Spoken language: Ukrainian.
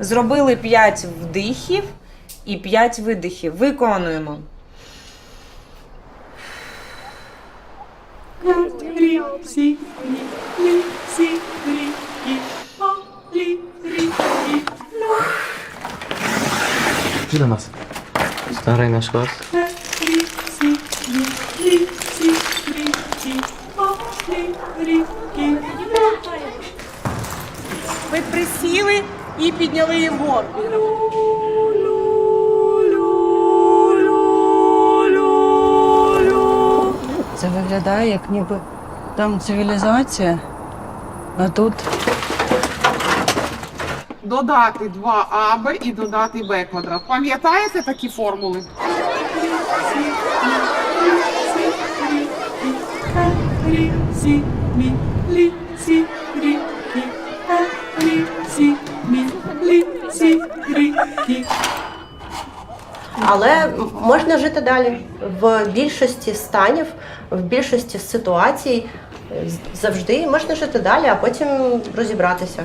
Зробили 5 вдихів і 5 видихів. Виконуємо. Іди до нас. Старий наш клас. Підняли їм вгору. Це виглядає як ніби там цивілізація, а тут Додати 2аб і додати b квадрат. Пам'ятаєте такі формули? Але м- можна жити далі. В більшості станів, в більшості ситуацій е, завжди можна жити далі, а потім розібратися.